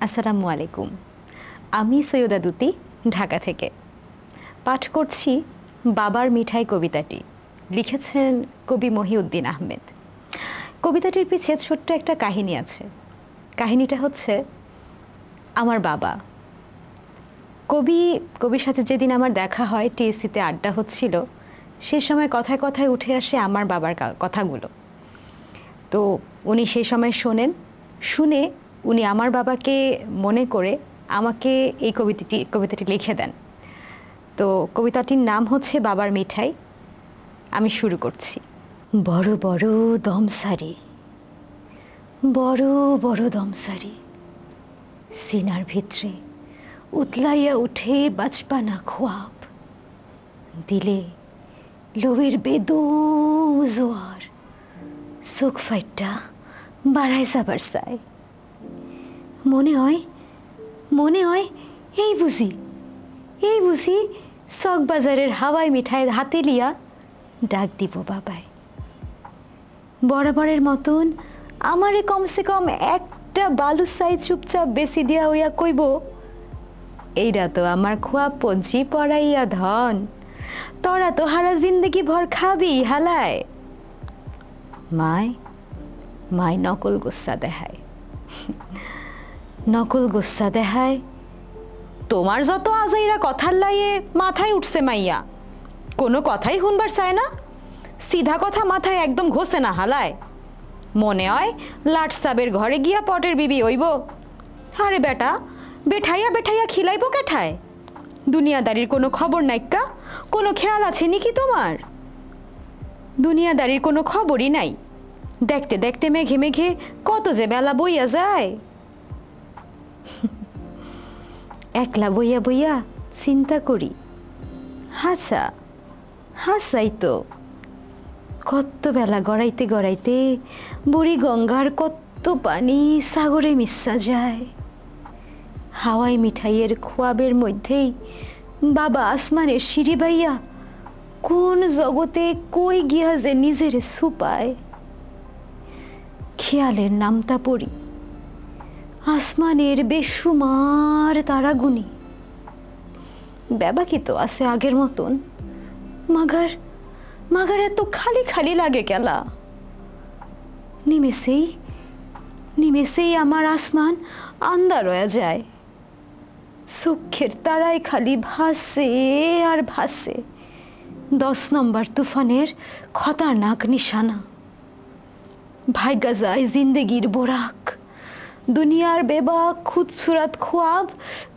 আসসালামু আলাইকুম। আমি সৈয়দা দুতি, ঢাকা থেকে। পাঠ করছি বাবার মিঠাই কবিতাটি। লিখেছেন কবি মহিউদ্দিন আহমেদ। কবিতাটির পিছে ছোট্ট একটা কাহিনী আছে। কাহিনীটা হচ্ছে, আমার বাবা। কবি, কবির সাথে যেদিন আমার দেখা হয়, টিএসসিতে আড্ডা হচ্ছিল, সে সময় কথায় কথায় উঠে আসে আমার বাবার কথাগুলো। তো উনি সেই সময় শোনেন, শুনে উনি আমার বাবাকে মনে করে আমাকে এই কবিতাটি কবিতাটি লিখে দেন। তো কবিতাটির নাম হচ্ছে বাবার মিঠাই। আমি শুরু করছি। বড় বড় দমসারি, বড় বড় দমসারি, সিনার ভিতরে উতলাইয়া উঠে বাজপানা খোয়াব। দিলে লোভের বেদম জোয়ার, চোখ ফাইটটা যাবার চায়। মনে হয় মনে হয় এই বুঝি এই বুঝি বাজারের হাওয়াই মিঠাই হাতে লিয়া ডাক দিব বাবাই। বরাবরের মতন আমারে কমসে কম একটা বালু সাইজ চুপচাপ বেশি দিয়া হইয়া কইব এইটা তো আমার খোয়া পঞ্জি পড়াইয়া ধন, তোরা তো হারা জিন্দগি ভর খাবি হালায় মায় মায় নকল গোস্সা দেখায়। নকল গোস্সা দেহায় তোমার যত আজাইরা কথার লাইয়ে মাথায় উঠছে মাইয়া, কোনো কথাই শুনবার চায় না, সিধা কথা মাথায় একদম ঘষে না হালায়। মনে হয় লাট সাবের ঘরে গিয়া পটের বিবি হইব। আরে বেটা, বেঠাইয়া বেঠাইয়া খিলাইব কেঠায়? দুনিয়াদারির কোনো খবর নাইকা কোনো খেয়াল আছে নাকি তোমার? দুনিয়াদারির কোনো খবরই নাই। দেখতে দেখতে মেঘে মেঘে কত যে বেলা বইয়া যায়। একলা বইয়া বইয়া চিন্তা করি। হাসা, হাসাই তো। কত বেলা গড়াইতে গড়াইতে বুড়ি গঙ্গার কত পানি সাগরে মিশা যায়। হাওয়াই মিঠাইয়ের খোয়াবের মধ্যেই বাবা আসমানের সিঁড়ি বাইয়া কোন জগতে কই গিয়া যে নিজের সুপায়। খেয়ালের নামতা পড়ি। আসমানের বেসুমার তারাগুনি ব্যাবাকি তো আছে আগের মতন। মাগার মাগার এত খালি খালি লাগে কেলা। নিমেষেই নিমেষেই আমার আসমান আন্দার হয়ে যায়। চোখের তারাই খালি ভাসে আর ভাসে। দশ নম্বর তুফানের খতরনাক নিশানা। ভাগ্যা যায় জিন্দেগির বোরাক। দুনিয়ার বেবাক খুবসুরাত খোয়াব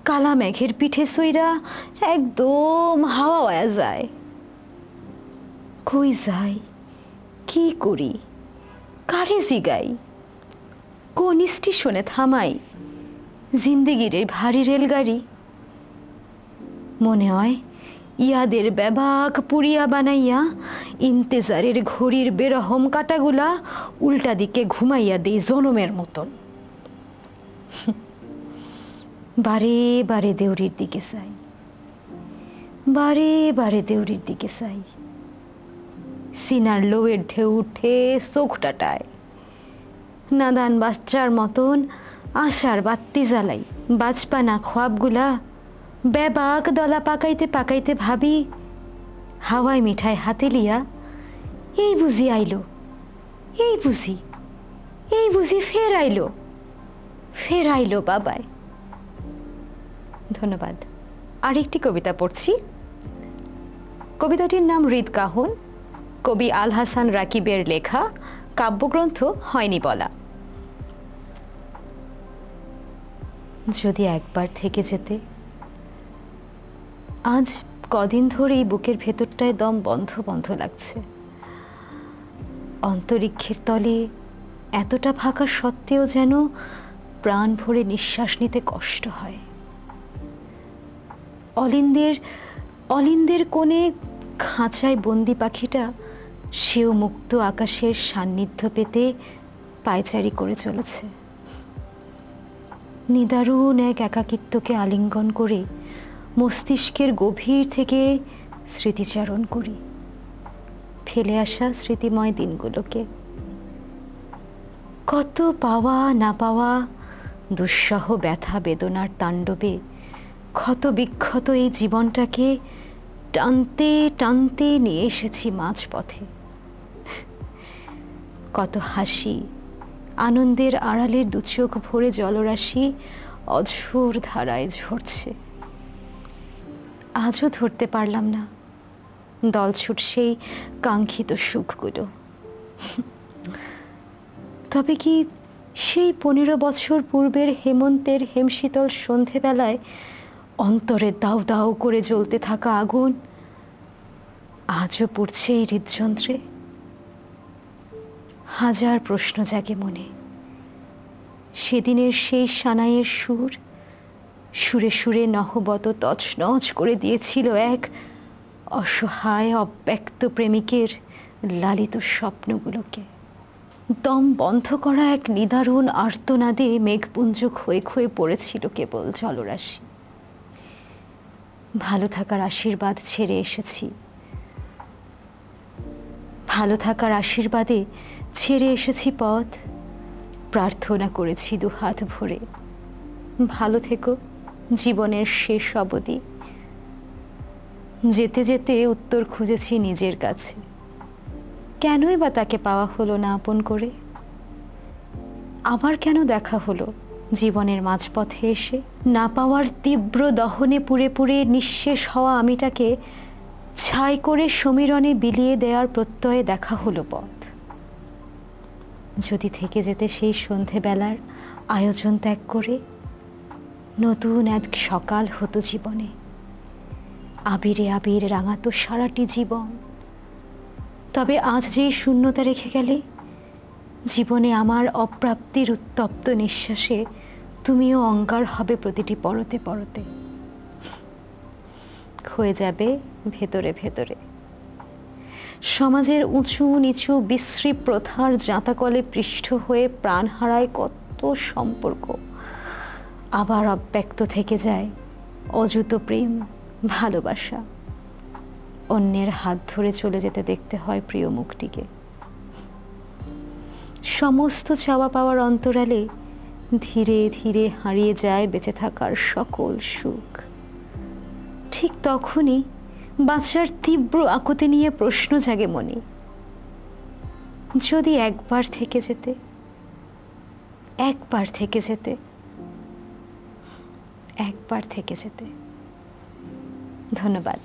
কালা মেঘের পিঠে সইরা একদম হাওয়া হয়ে যায়। কই যাই? কি করি? কারে জিগাই? কোন স্টেশনে থামাই? জিন্দেগির ভারী রেলগাড়ি? মনে হয় ইয়াদের ব্যাবাক পুরিয়া বানাইয়া ইন্তেজারের ঘড়ির বেরহম কাটাগুলা উল্টা দিকে ঘুমাইয়া দেই জনমের মতন। বারে বারে দেউরির দিকে চাই। বারে বারে দেউরির দিকে চাই। সিনার লোয়ের ঢেউ উঠে চোখ টাটায়। নাদান বাচ্চার মতন আশার বাত্তি জ্বালাই। বাজপানা খোয়াবগুলা বেবাক দলা পাকাইতে পাকাইতে ভাবি, হাওয়ায় মিঠাই হাতে লিয়া, এই বুঝি আইলো, এই বুঝি এই বুঝি ফের আইলো। ফের আইলো বাবাই। ধন্যবাদ। আরেকটি কবিতা পড়ছি। কবিতাটির নাম হৃদ কাহন কবি আল হাসান রাকিবের লেখা কাব্যগ্রন্থ হয়নি বলা। যদি একবার থেকে যেতে, আজ কদিন ধরেই বুকের ভেতরটায় দম বন্ধ বন্ধ লাগছে। অন্তরিক্ষের তলে এতটা ফাঁকা সত্ত্বেও যেন প্রাণ ভরে নিঃশ্বাস নিতে কষ্ট হয়। অলিন্দের অলিন্দের কোণে খাঁচায় বন্দি পাখিটা সেও মুক্ত আকাশের সান্নিধ্য পেতে পায়চারি করে চলেছে। নিদারুণ এক একাকিত্বকে আলিঙ্গন করে মস্তিষ্কের গভীর থেকে স্মৃতিচারণ করি। ফেলে আসা স্মৃতিময় দিনগুলোকে। কত পাওয়া না পাওয়া দুঃসহ ব্যথা বেদনার তাণ্ডবে ক্ষত বিক্ষত এই জীবনটাকে টানতে টানতে নিয়ে এসেছি মাঝপথে। কত হাসি, আনন্দের আড়ালের দুচোখ ভরে জলরাশি অঝোর ধারায় ঝরছে। আজও ধরতে পারলাম না দলছুট সেই কাঙ্ক্ষিত সুখগুলো। তবে কি সেই পনেরো বছর পূর্বের হেমন্তের হেমশীতল সন্ধেবেলায় অন্তরে দাউ দাউ করে জ্বলতে থাকা আগুন আজও পড়ছে এই হৃদযন্ত্রে? হাজার প্রশ্ন জাগে মনে। সেদিনের সেই সানাইয়ের সুর, সুরে সুরে নহবত তছনছ করে দিয়েছিল এক অসহায় অব্যক্ত প্রেমিকের লালিত স্বপ্নগুলোকে। দম বন্ধ করা এক নিদারুণ আর্তনাদে মেঘপুঞ্জ ক্ষয়ে ক্ষয়ে পড়েছিল কেবল জলরাশি। ভালো থাকার আশীর্বাদ ছেড়ে এসেছি। ভালো থাকার আশীর্বাদে ছেড়ে এসেছি পথ। প্রার্থনা করেছি দু হাত ভরে। ভালো থেকো, জীবনের শেষ অবধি। যেতে যেতে উত্তর খুঁজেছি নিজের কাছে। কেনই বা তাকে পাওয়া হলো না আপন করে? আবার কেন দেখা হলো? জীবনের মাঝপথে এসে না পাওয়ার তীব্র দহনে পুড়ে পুড়ে নিঃশেষ হওয়া আমিটাকে ছাই করে সমীরণে বিলিয়ে দেওয়ার প্রত্যয়ে দেখা হলো পথ। যদি থেকে যেতে সেই সন্ধেবেলার আয়োজন ত্যাগ করে, নতুন এক সকাল হতো জীবনে। আবিরে আবির রাঙাতো সারাটি জীবন। তবে আজ যেই শূন্যতা রেখে গেলে, জীবনে আমার অপ্রাপ্তির উত্তপ্ত নিঃশ্বাসে তুমিও অঙ্গার হবে প্রতিটি পরতে পরতে। ক্ষয়ে যাবে ভেতরে ভেতরে। সমাজের উঁচু নিচু বিশ্রী প্রথার জাঁতাকলে পৃষ্ঠ হয়ে প্রাণ হারায় কত সম্পর্ক। আবার অব্যক্ত থেকে যায় অযুত প্রেম, ভালোবাসা। অন্যের হাত ধরে চলে যেতে দেখতে হয় প্রিয় মুখটিকে। সমস্ত চাওয়া পাওয়ার অন্তরালে ধীরে ধীরে হারিয়ে যায় বেঁচে থাকার সকল সুখ। ঠিক তখনই বাচ্চার তীব্র আকুতি নিয়ে প্রশ্ন জাগে মনে। যদি একবার থেকে যেতে, একবার থেকে যেতে, একবার থেকে যেতে। ধন্যবাদ।